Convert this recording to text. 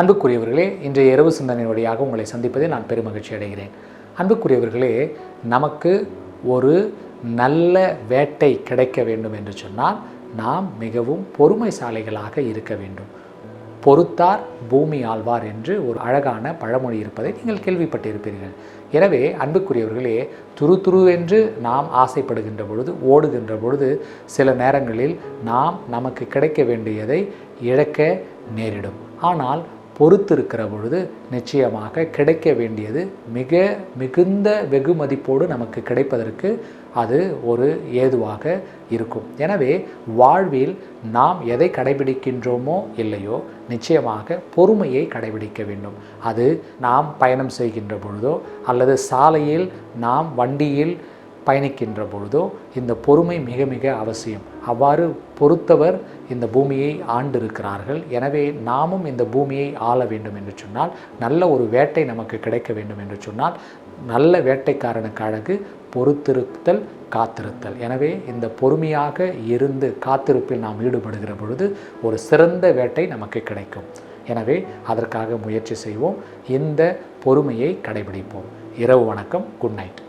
அன்புக்குரியவர்களே இன்றைய இரவு சிந்தனை வழியாக உங்களை சந்திப்பதில் நான் பெருமகிழ்ச்சி அடைகிறேன். அன்புக்குரியவர்களே நமக்கு ஒரு நல்ல வேட்டை கிடைக்க வேண்டும் என்று சொன்னால் நாம் மிகவும் பொறுமைசாலிகளாக இருக்க வேண்டும். பொறுத்தார் பூமி ஆழ்வார் என்று ஒரு அழகான பழமொழி இருப்பதை நீங்கள் கேள்விப்பட்டிருப்பீர்கள். எனவே அன்புக்குரியவர்களே துரு துருவென்று நாம் ஆசைப்படுகின்ற பொழுது ஓடுகின்ற பொழுது சில நேரங்களில் நாம் நமக்கு கிடைக்க வேண்டியதை இழக்க நேரிடும். ஆனால் பொறுத்திருக்கிற பொழுது நிச்சயமாக கிடைக்க வேண்டியது மிக மிகுந்த வெகுமதிப்போடு நமக்கு கிடைப்பதற்கு அது ஒரு ஏதுவாக இருக்கும். எனவே வாழ்வில் நாம் எதை கடைபிடிக்கின்றோமோ இல்லையோ நிச்சயமாக பொறுமையை கடைபிடிக்க வேண்டும். அது நாம் பயணம் செய்கின்ற பொழுதோ அல்லது சாலையில் நாம் வண்டியில் பயணிக்கின்ற பொழுதோ இந்த பொறுமை மிக மிக அவசியம். அவ்வாறு பொறுத்தவர் இந்த பூமியை ஆண்டிருக்கிறார்கள். எனவே நாமும் இந்த பூமியை ஆள வேண்டும் என்று சொன்னால் நல்ல ஒரு வேட்டை நமக்கு கிடைக்க வேண்டும் என்று சொன்னால் நல்ல வேட்டைக்காரனுக்கு அழகு பொறுத்திருத்தல் காத்திருத்தல். எனவே இந்த பொறுமையாக இருந்து காத்திருப்பில் நாம் ஈடுபடுகிற பொழுது ஒரு சிறந்த வேட்டை நமக்கு கிடைக்கும். எனவே அதற்காக முயற்சி செய்வோம். இந்த பொறுமையை கடைபிடிப்போம். இரவு வணக்கம். Good night.